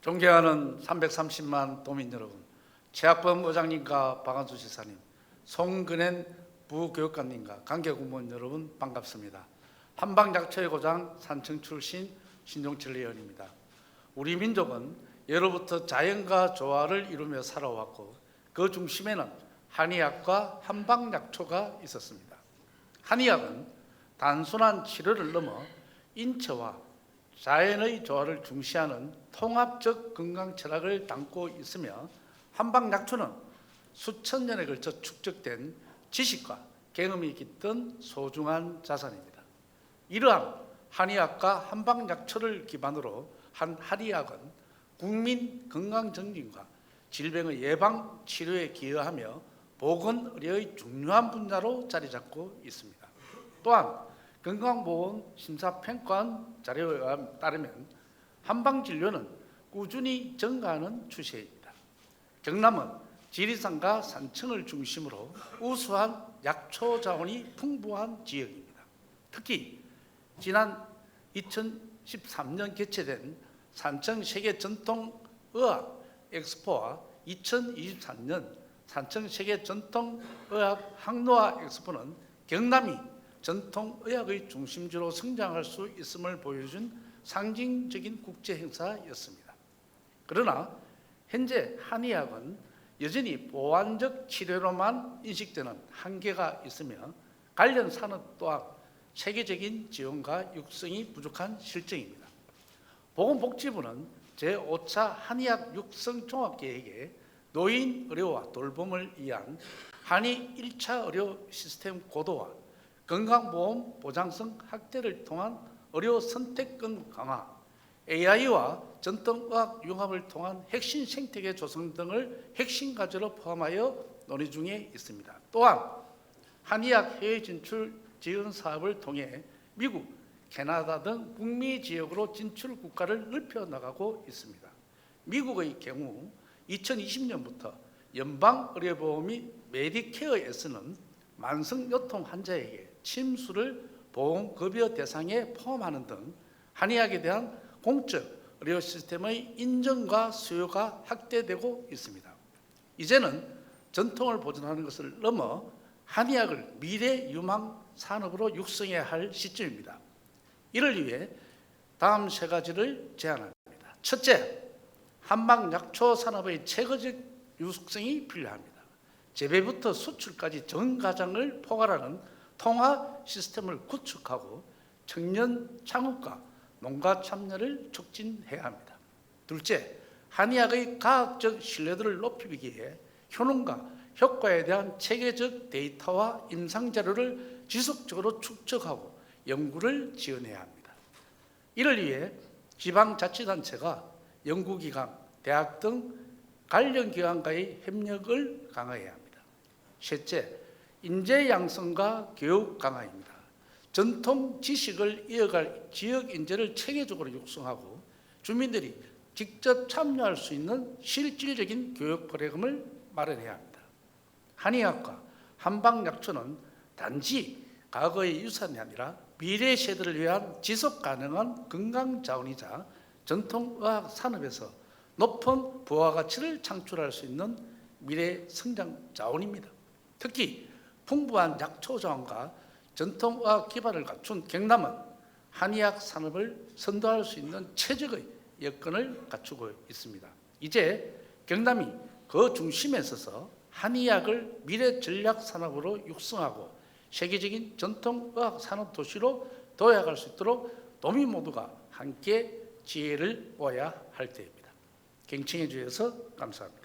존경하는 330만 도민 여러분, 최학범 의장님과 박한수 지사님, 송근현 부교육관님과 관계공무원 여러분 반갑습니다. 한방약초의 고장 산청 출신 신종철 의원입니다. 우리 민족은 예로부터 자연과 조화를 이루며 살아왔고 그 중심에는 한의학과 한방약초가 있었습니다. 한의학은 단순한 치료를 넘어 인체와 자연의 조화를 중시하는 통합적 건강 철학을 담고 있으며 한방약초는 수천 년에 걸쳐 축적된 지식과 경험이 깃든 소중한 자산입니다. 이러한 한의학과 한방약초를 기반으로 한 한의학은 국민 건강 정진과 질병의 예방 치료에 기여하며 보건의료의 중요한 분야로 자리 잡고 있습니다. 또한 건강보험 심사평가원 자료에 따르면 한방진료는 꾸준히 증가하는 추세입니다. 경남은 지리산과 산청을 중심으로 우수한 약초 자원이 풍부한 지역입니다. 특히 지난 2013년 개최된 산청 세계 전통 의학 엑스포와 2023년 산청 세계 전통 의학 항노화 엑스포는 경남이 전통 의학의 중심지로 성장할 수 있음을 보여준 상징적인 국제 행사였습니다. 그러나 현재 한의학은 여전히 보완적 치료로만 인식되는 한계가 있으며 관련 산업 또한 체계적인 지원과 육성이 부족한 실정입니다. 보건복지부는 제5차 한의학 육성 종합계획에 노인 의료와 돌봄을 위한 한의 1차 의료 시스템 고도화, 건강보험 보장성 확대를 통한 의료 선택권 강화, AI와 전통의학 융합을 통한 핵심 생태계 조성 등을 핵심 과제로 포함하여 논의 중에 있습니다. 또한 한의학 해외 진출 지원 사업을 통해 미국, 캐나다 등 북미 지역으로 진출 국가를 넓혀 나가고 있습니다. 미국의 경우 2020년부터 연방 의료보험이 메디케어에서는 만성 요통 환자에게 침수를 보험 급여 대상에 포함하는 등 한의학에 대한 공적 의료 시스템의 인정과 수요가 확대되고 있습니다. 이제는 전통을 보존하는 것을 넘어 한의학을 미래 유망 산업으로 육성해야 할 시점입니다. 이를 위해 다음 세 가지를 제안합니다. 첫째, 한방 약초 산업의 체계적 육성이 필요합니다. 재배부터 수출까지 전 과정을 포괄하는 통합 시스템을 구축하고 청년 창업과 농가 참여를 촉진해야 합니다. 둘째, 한의학의 과학적 신뢰도를 높이기 위해 효능과 효과에 대한 체계적 데이터와 임상 자료를 지속적으로 축적하고 연구를 지원해야 합니다. 이를 위해 지방자치단체가 연구기관, 대학 등 관련 기관과의 협력을 강화해야 합니다. 셋째, 인재 양성과 교육 강화입니다. 전통 지식을 이어갈 지역 인재를 체계적으로 육성하고 주민들이 직접 참여할 수 있는 실질적인 교육 프로그램을 마련해야 합니다. 한의학과 한방약초는 단지 과거의 유산이 아니라 미래 세대를 위한 지속 가능한 건강 자원이자 전통 의학 산업에서 높은 부가가치를 창출할 수 있는 미래 성장 자원입니다. 특히 풍부한 약초 자원과 전통의학 기반을 갖춘 경남은 한의학 산업을 선도할 수 있는 최적의 여건을 갖추고 있습니다. 이제 경남이 그 중심에 서서 한의학을 미래 전략 산업으로 육성하고 세계적인 전통의학 산업 도시로 도약할 수 있도록 도민 모두가 함께 지혜를 모아야 할 때입니다. 경청해 주셔서 감사합니다.